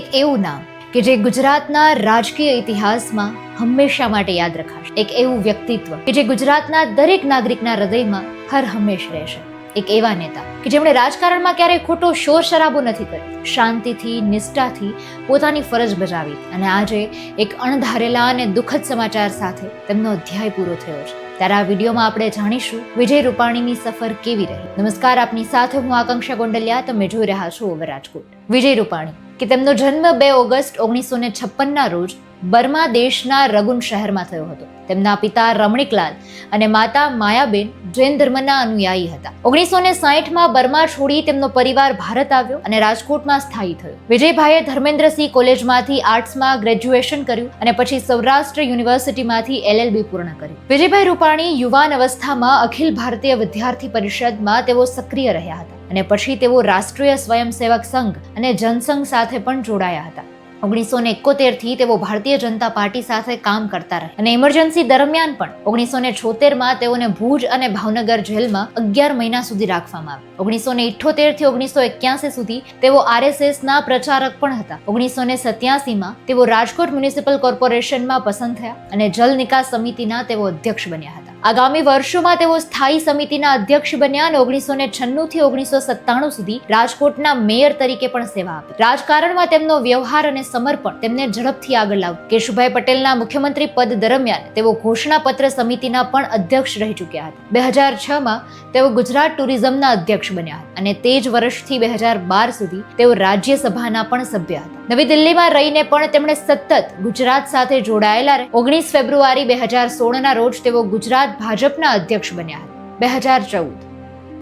એક એવું નામ કે જે ગુજરાતના રાજકીય ઇતિહાસમાં હંમેશા માટે યાદ રખાશે. એક એવું વ્યક્તિત્વ કે જે ગુજરાતના દરેક નાગરિકના હૃદયમાં હર હંમેશ રહેશે. એક એવા નેતા કે જેમણે રાજકારણમાં ક્યારેય ખોટો શોર શરાબો નથી કર્યો. શાંતિથી, નિષ્ઠાથી પોતાની ફરજ બજાવી અને આજે એક અણધારેલા અને દુઃખદ સમાચાર સાથે તેમનો અધ્યાય પૂરો થયો છે. ત્યારે આ વિડીયોમાં આપણે જાણીશું વિજય રૂપાણીની સફર કેવી રહી. નમસ્કાર, આપની સાથે હું આકાંક્ષા ગોંડલિયા. તમે જોઈ રહ્યા છો ઓવર રાજકોટ વિજય રૂપાણી. કે તેમનો જન્મ બે ઓગસ્ટ ઓગણીસો ને છપ્પનના રોજ બર્મા દેશના રગુન શહેરમાં થયો હતો. તેમના પિતા રમણીકલાલ અને માતા માયાબેન જૈન ધર્મના અનુયાયી હતા. ઓગણીસો ને સાહીઠમાં બર્મા છોડી તેમનો પરિવાર ભારત આવ્યો અને રાજકોટમાં સ્થાયી થયો. વિજયભાઈએ ધર્મેન્દ્રસિંહ કોલેજમાંથી આર્ટ્સમાં ગ્રેજ્યુએશન કર્યું અને પછી સૌરાષ્ટ્ર યુનિવર્સિટીમાંથી એલએલબી પૂર્ણ કર્યું. વિજયભાઈ રૂપાણી યુવાન અવસ્થામાં અખિલ ભારતીય વિદ્યાર્થી પરિષદમાં તેઓ સક્રિય રહ્યા હતા. અને પછી તેઓ રાષ્ટ્રીય સ્વયંસેવક સંઘ અને જનસંઘ સાથે પણ જોડાયા હતા. ઓગણીસો ને એકોતેરથી તેઓ ભારતીય જનતા પાર્ટી સાથે કામ કરતા રહ્યા અને ઇમરજન્સી દરમિયાન પણ ઓગણીસો ને છોતેરમાં તેઓને ભુજ અને ભાવનગર જેલમાં અગિયાર મહિના સુધી રાખવામાં આવ્યા. ઓગણીસો ને ઇઠ્ઠોતેરથી ઓગણીસો એક્યાસી સુધી તેઓ આરએસએસના પ્રચારક પણ હતા. ઓગણીસો ને સત્યાસીમાં તેઓ રાજકોટ મ્યુનિસિપલ કોર્પોરેશનમાં પસંદ થયા અને જલ નિકાસ સમિતિના તેઓ અધ્યક્ષ બન્યા હતા. આગામી વર્ષોમાં તેઓ સ્થાયી સમિતિના અધ્યક્ષ બન્યા અને ઓગણીસો ને છન્નું થી ઓગણીસો સત્તાણું સુધી રાજકોટના મેયર તરીકે પણ સેવા આપી. રાજકારણમાં તેમનો વ્યવહાર અને સમર્પણ તેમને ઝડપથી આગળ લાવ્યું. કેશુભાઈ પટેલના મુખ્યમંત્રી પદ દરમિયાન તેઓ ઘોષણાપત્ર સમિતિના પણ અધ્યક્ષ રહી ચૂક્યા હતા. બે હજાર છ માં તેઓ ગુજરાત ટુરિઝમના અધ્યક્ષ બન્યા હતા અને તે જ વર્ષથી બે હજાર બાર સુધી તેઓ રાજ્યસભાના પણ સભ્ય હતા. નવી દિલ્હીમાં રહીને પણ તેમણે સતત ગુજરાત સાથે જોડાયેલા ઓગણીસ ફેબ્રુઆરી બે હજાર સોળના રોજ તેઓ ગુજરાત ભાજપના અધ્યક્ષ બન્યા બે હજાર ચૌદ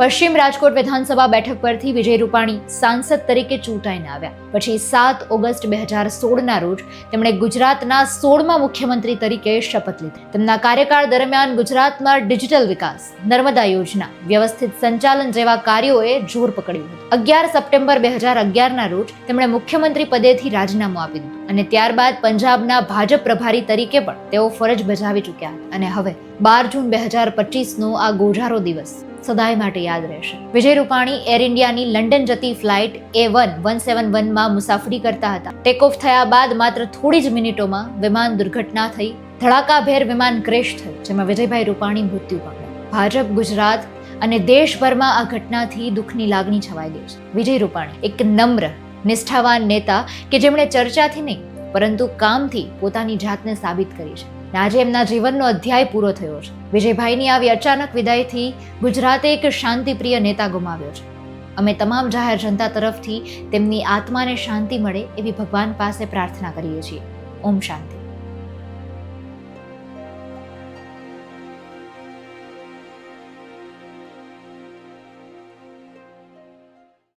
પશ્ચિમ રાજકોટ વિધાનસભા બેઠક પરથી વિજય રૂપાણી સાંસદ તરીકે ચૂંટાઈને આવ્યા. પછી સાત ઓગસ્ટ બે હજાર સોળના રોજ તેમણે ગુજરાતના સોળમા મુખ્યમંત્રી તરીકે શપથ લીધી. તેમના કાર્યકાળ દરમિયાન ગુજરાતમાં ડિજિટલ વિકાસ, નર્મદા યોજના, વ્યવસ્થિત સંચાલન જેવા કાર્યોએ જોર પકડ્યું હતું. અગિયાર સપ્ટેમ્બર બે હજાર અગિયારના રોજ તેમણે મુખ્યમંત્રી પદેથી રાજીનામું આપી દીધું અને ત્યારબાદ પંજાબના ભાજપ પ્રભારી તરીકે પણ તેઓ ફરજ બજાવી ચૂક્યા અને હવે બાર જૂન બે હજાર પચીસનો આ ગોઝારો દિવસ. સદાય માટે યાદ રહેશે. વિજય રૂપાણી એર ઇન્ડિયાની લંડન જતી flight A one one seven વનમાં મુસાફરી કરતા હતા. ટેક ઓફ થયા બાદ માત્ર થોડી જ મિનિટોમાં વિમાન દુર્ઘટના થઈ. ધડાકાભેર વિમાન ક્રેશ થયું, જેમાં વિજયભાઈ રૂપાણી મૃત્યુ પામ્યા. ભાજપ, ગુજરાત અને દેશભરમાં આ ઘટનાથી દુઃખની લાગણી છવાઈ ગઈ છે. વિજય રૂપાણી એક નમ્ર, નિષ્ઠાવાન નેતા કે જેમણે ચર્ચાથી નહીં, પરંતુ કામથી પોતાની જાતને સાબિત કરી છે. અને આજે એમના જીવનનો અધ્યાય પૂરો થયો છે. વિજયભાઈની આવી અચાનક વિદાયથી ગુજરાતે એક શાંતિપ્રિય નેતા ગુમાવ્યો છે. અમે તમામ જાહેર જનતા તરફથી તેમની આત્માને શાંતિ મળે એવી ભગવાન પાસે પ્રાર્થના કરીએ છીએ. ઓમ શાંતિ.